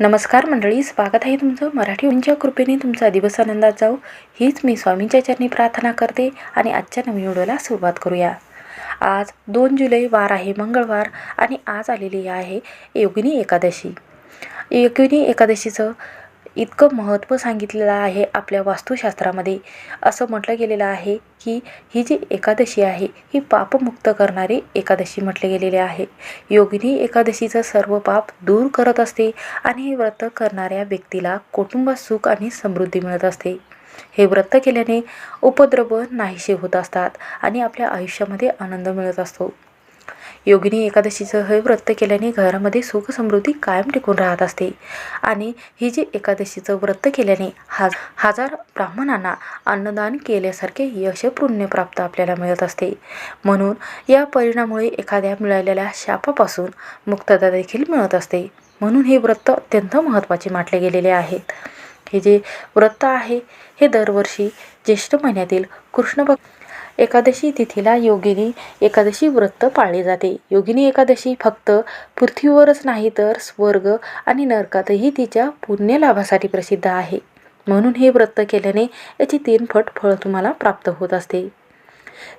नमस्कार मंडळी स्वागत आहे तुमचं मराठी उंच्या कृपेने तुमचा दिवस आनंदात जाऊ हीच मी स्वामींच्या चरणी प्रार्थना करते आणि आजच्या नवीन व्हिडिओला सुरुवात करूया. आज दोन जुलै वार आहे मंगळवार आणि आज आलेली आहे योगिनी एकादशी. योगिनी एकादशीचं इतकं महत्त्व सांगितलेलं आहे आपल्या वास्तुशास्त्रामध्ये. असं म्हटलं गेलेलं आहे की ही जी एकादशी आहे ही पापमुक्त करणारी एकादशी म्हटले गेलेले आहे. योगिनी एकादशीचं सर्व पाप दूर करत असते आणि हे व्रत करणाऱ्या व्यक्तीला कुटुंबात सुख आणि समृद्धी मिळत असते. हे व्रत केल्याने उपद्रव नाहीसे होत असतात आणि आपल्या आयुष्यामध्ये आनंद मिळत असतो. योगिनी एकादशीचं हे व्रत केल्याने घरामध्ये सुख समृद्धी कायम टिकून राहत असते. आणि ही जी एकादशीचं व्रत केल्याने हाज हजार ब्राह्मणांना अन्नदान केल्यासारखे यश पुण्य प्राप्त आपल्याला मिळत असते. म्हणून या परिणामुळे एखाद्या मिळालेल्या शापापासून मुक्तता देखील मिळत असते. म्हणून हे व्रत अत्यंत महत्त्वाचे मानले गेलेले आहेत. हे जे व्रत आहे हे दरवर्षी ज्येष्ठ महिन्यातील कृष्ण भक्त एकादशी तिथीला योगिनी एकादशी व्रत पाळले जाते. योगिनी एकादशी फक्त पृथ्वीवरच नाही तर स्वर्ग आणि नरकातही तिच्या पुण्यलाभासाठी प्रसिद्ध आहे. म्हणून हे व्रत केल्याने याची तीन फट फळ तुम्हाला प्राप्त होत असते.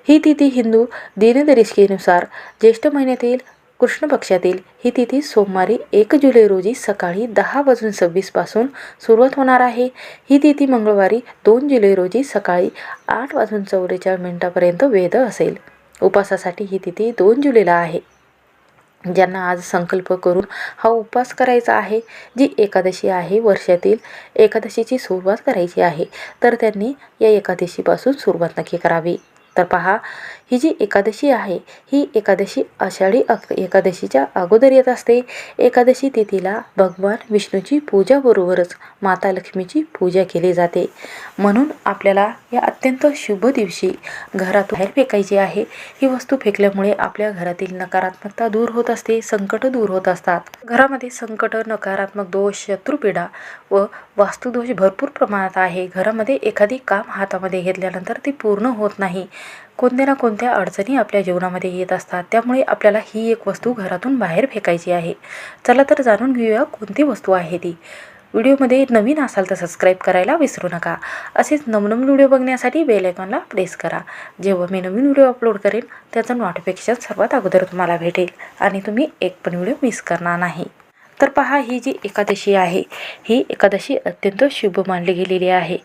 ही तिथी हिंदू दिनदरिष्केनुसार ज्येष्ठ महिन्यातील कृष्ण पक्षातील ही तिथी सोमवारी एक जुलै रोजी सकाळी दहा वाजून सव्वीसपासून सुरुवात होणार आहे. ही तिथी मंगळवारी दोन जुलै रोजी सकाळी आठ वाजून चौवेचाळीस मिनिटापर्यंत वेद असेल. उपासासाठी ही तिथी दोन जुलैला आहे. ज्यांना आज संकल्प करून हा उपवास करायचा आहे जी एकादशी आहे वर्षातील एकादशीची सुरुवात करायची आहे तर त्यांनी या एकादशीपासून सुरुवात नक्की करावी. तर पहा ही जी एकादशी आहे ही एकादशी आषाढी अक एकादशीच्या अगोदर येत असते. एकादशी तिथीला भगवान विष्णूची पूजाबरोबरच माता लक्ष्मीची पूजा केली जाते. म्हणून आपल्याला या अत्यंत शुभ दिवशी घरातून बाहेर फेकायची आहे. ही वस्तू फेकल्यामुळे आपल्या घरातील नकारात्मकता दूर होत असते संकट दूर होत असतात. घरामध्ये संकट नकारात्मक दोष शत्रुपीडा व वास्तुदोष भरपूर प्रमाणात आहे. घरामध्ये एखादी काम हातामध्ये घेतल्यानंतर ती पूर्ण होत नाही. कोणत्या ना कोणत्या अडचणी आपल्या जीवनामध्ये येत असतात त्यामुळे आपल्याला ही एक वस्तू घरातून बाहेर फेकायची आहे. चला तर जाणून घेऊया कोणती वस्तू आहे ती. व्हिडिओमध्ये नवीन असाल तर सबस्क्राईब करायला विसरू नका. असेच नवनवीन व्हिडिओ बघण्यासाठी बेल आयकॉनला प्रेस करा. जेव्हा मी नवीन व्हिडिओ अपलोड करेन त्याचं नोटिफिकेशन सर्वात अगोदर तुम्हाला भेटेल. आणि तुम्ही एक पण व्हिडिओ मिस करणार नाही. तर पहा ही जी एकादशी आहे ही एकादशी अत्यंत शुभ मानली गेलेली आहे.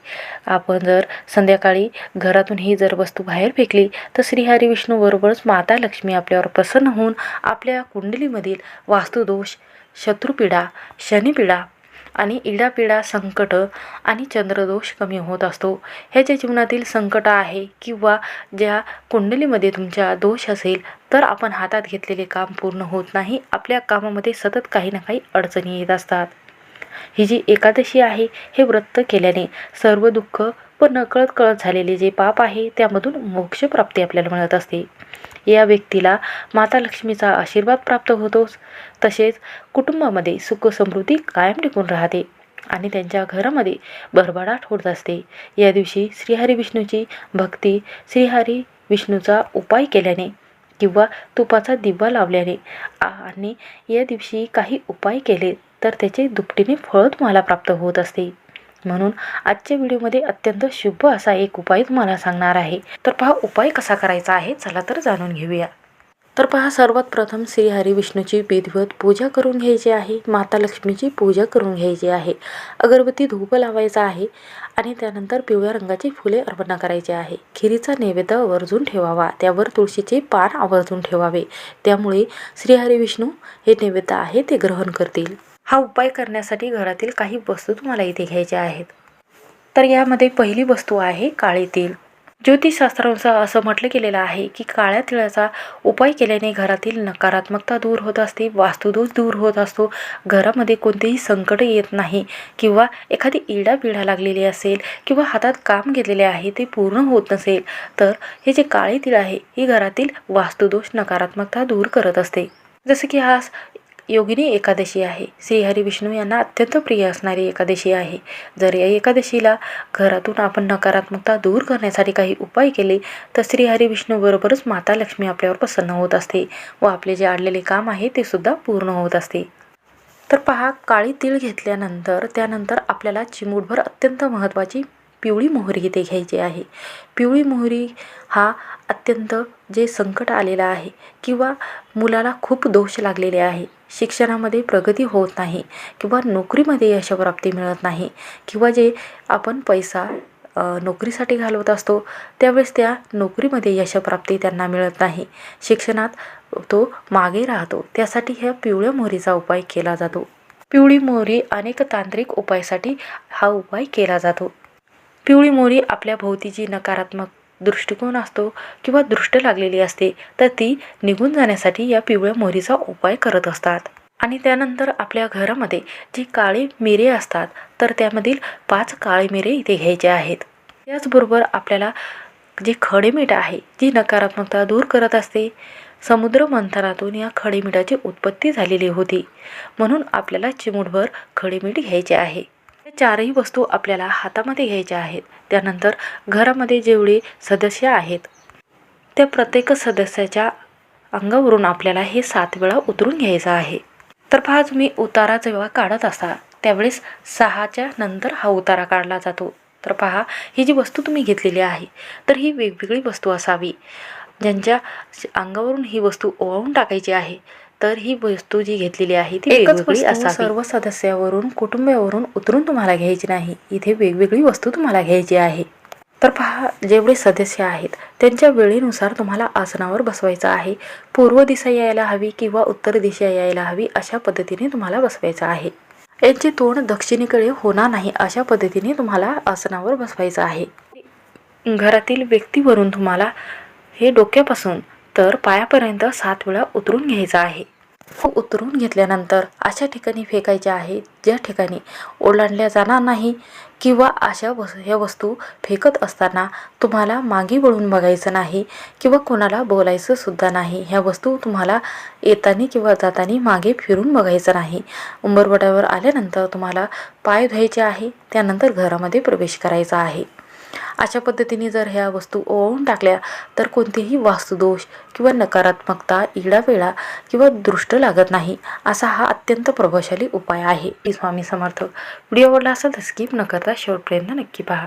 आपण जर संध्याकाळी घरातून ही जर वस्तू बाहेर फेकली तर श्रीहरी विष्णूबरोबरच माता लक्ष्मी आपल्यावर प्रसन्न होऊन आपल्या कुंडलीमधील वास्तुदोष शत्रुपीडा शनिपीडा आणि इडापिडा संकट आणि चंद्रदोष कमी होत असतो. हे ज्या जीवनातील संकट आहे किंवा ज्या कुंडलीमध्ये तुमच्या दोष असेल तर आपण हातात घेतलेले काम पूर्ण होत नाही. आपल्या कामामध्ये सतत काही ना काही अडचणी येत असतात. ही जी एकादशी आहे हे व्रत केल्याने सर्व दुःख व नकळत कळत झालेले जे पाप आहे त्यामधून मोक्षप्राप्ती आपल्याला मिळत असते. या व्यक्तीला माता लक्ष्मीचा आशीर्वाद प्राप्त होतोच तसेच कुटुंबामध्ये सुख समृद्धी कायम टिकून राहते आणि त्यांच्या घरामध्ये भरभराट होत असते. या दिवशी श्रीहरी विष्णूची भक्ती श्रीहरी विष्णूचा उपाय केल्याने किंवा तुपाचा दिवा लावल्याने आणि या दिवशी काही उपाय केले तर त्याचे दुपटीने फळ तुम्हाला प्राप्त होत असते. म्हणून आजच्या व्हिडिओमध्ये अत्यंत शुभ असा एक उपाय तुम्हाला सांगणार आहे. तर पहा उपाय कसा करायचा आहे? चला तर जाणून घेऊया. तर पहा सर्वात प्रथम श्री हरिविष्णूची विधिवत पूजा करून घ्यायची आहे. माता लक्ष्मीची पूजा करून घ्यायची आहे. अगरबत्ती धूप लावायचा आहे आणि त्यानंतर पिवळ्या रंगाची फुले अर्पण करायची आहे. खिरीचा नैवेद्य आवर्जून ठेवावा. त्यावर तुळशीचे पान आवर्जून ठेवावे. त्यामुळे श्रीहरी विष्णू हे नैवेद्य आहे ते ग्रहण करतील. हा उपाय करण्यासाठी घरातील काही वस्तू तुम्हाला इथे घ्यायच्या आहेत. तर यामध्ये पहिली वस्तू आहे काळे तेल. ज्योतिषशास्त्रानुसार असं म्हटलं गेलेलं आहे की काळ्या तिळाचा उपाय केल्याने घरातील नकारात्मकता दूर होत असते वास्तुदोष दूर होत असतो घरामध्ये कोणतेही संकट येत नाही किंवा एखादी इडा पिढा लागलेली असेल किंवा हातात काम घेतलेले आहे ते पूर्ण होत नसेल तर हे जे काळे तिळ आहे ही घरातील वास्तुदोष नकारात्मकता दूर करत असते. जसं की हा योगिनी एकादशी आहे. श्रीहरी विष्णू यांना अत्यंत प्रिय असणारी एकादशी आहे. जर या एकादशीला घरातून आपण नकारात्मकता दूर करण्यासाठी काही उपाय केले तर श्रीहरी विष्णूबरोबरच माता लक्ष्मी आपल्यावर प्रसन्न होत असते व आपले जे आडलेले काम आहे ते सुद्धा पूर्ण होत असते. तर पहा काळी तीळ घेतल्यानंतर त्यानंतर आपल्याला चिमूटभर अत्यंत महत्त्वाची पिवळी मोहरी इथे घ्यायची आहे. पिवळी मोहरी हा अत्यंत जे संकट आलेलं आहे किंवा मुलाला खूप दोष लागलेले आहे शिक्षणामध्ये प्रगती होत नाही किंवा नोकरीमध्ये यशप्राप्ती मिळत नाही किंवा जे आपण पैसा नोकरीसाठी घालवत असतो त्यावेळेस त्या नोकरीमध्ये यशप्राप्ती त्यांना मिळत नाही. शिक्षणात तो मागे राहतो. त्यासाठी ह्या पिवळ्या मोहरीचा उपाय केला जातो. पिवळी मोहरी अनेक तांत्रिक उपायासाठी हा उपाय केला जातो. पिवळी मोहरी आपल्या भोवतीची नकारात्मक दृष्टिकोन असतो किंवा दृष्ट लागलेली असते तर ती निघून जाण्यासाठी या पिवळ्या मोहरीचा उपाय करत असतात. आणि त्यानंतर आपल्या घरामध्ये जी काळे मिरे असतात तर त्यामधील पाच काळे मिरे इथे घ्यायचे आहेत. त्याचबरोबर आपल्याला जे खडे मीठ आहे जी नकारात्मकता दूर करत असते. समुद्र मंथनातून या खडेमिठाची उत्पत्ती झालेली होती. म्हणून आपल्याला चिमूटभर खडेमीठ घ्यायचे आहे. चारही वस्तू आपल्याला हातामध्ये घ्यायच्या आहेत. त्यानंतर घरामध्ये जेवढे सदस्य आहेत त्या प्रत्येक सदस्याच्या अंगावरून आपल्याला हे सात वेळा उतरून घ्यायचं आहे. तर पहा तुम्ही उतारा जेव्हा काढत असता त्यावेळेस सहाच्या नंतर हा उतारा काढला जातो. तर पहा ही जी वस्तू तुम्ही घेतलेली आहे तर ही वेगवेगळी वस्तू असावी ज्यांच्या अंगावरून ही वस्तू ओवाळून टाकायची आहे. तर ही वस्तू जी घेतलेली आहे ती एकच वेगवेगळी असावी. सर्व सदस्यावरून कुटुंबावरून उतरून तुम्हाला घ्यायची नाही. इथे वेगवेगळी वस्तू तुम्हाला घ्यायची आहे. तर पहा जेवढे सदस्य आहेत त्यांच्या वेळेनुसार तुम्हाला आसनावर बसवायचं आहे. पूर्व दिशा यायला हवी किंवा उत्तर दिशा यायला हवी अशा पद्धतीने तुम्हाला बसवायचं आहे. यांचे तोंड दक्षिणेकडे होणार नाही अशा पद्धतीने तुम्हाला आसनावर बसवायचं आहे. घरातील व्यक्तीवरून तुम्हाला हे डोक्यापासून तर पायापर्यंत सात वेळा उतरून घ्यायचं आहे. उतरून घेतल्यानंतर अशा ठिकाणी फेकायच्या आहेत ज्या ठिकाणी ओलांडल्या जाणार नाही किंवा अशा वस ह्या वस्तू फेकत असताना तुम्हाला मागे वळून बघायचं नाही किंवा कोणाला बोलायचं सुद्धा नाही. ह्या वस्तू तुम्हाला येताना किंवा जाताना मागे फिरून बघायचं नाही. उंबरवड्यावर आल्यानंतर तुम्हाला पाय धुवायचे आहे त्यानंतर घरामध्ये प्रवेश करायचा आहे. अशा पद्धतीने जर ह्या वस्तू ओवून टाकल्या तर कोणतेही वास्तुदोष किंवा नकारात्मकता इडावेळा किंवा दृष्ट लागत नाही असा हा अत्यंत प्रभावशाली उपाय आहे. स्वामी समर्थ. व्हिडिओ आवडला असेल तर स्किप न करता शेवटपर्यंत नक्की पहा.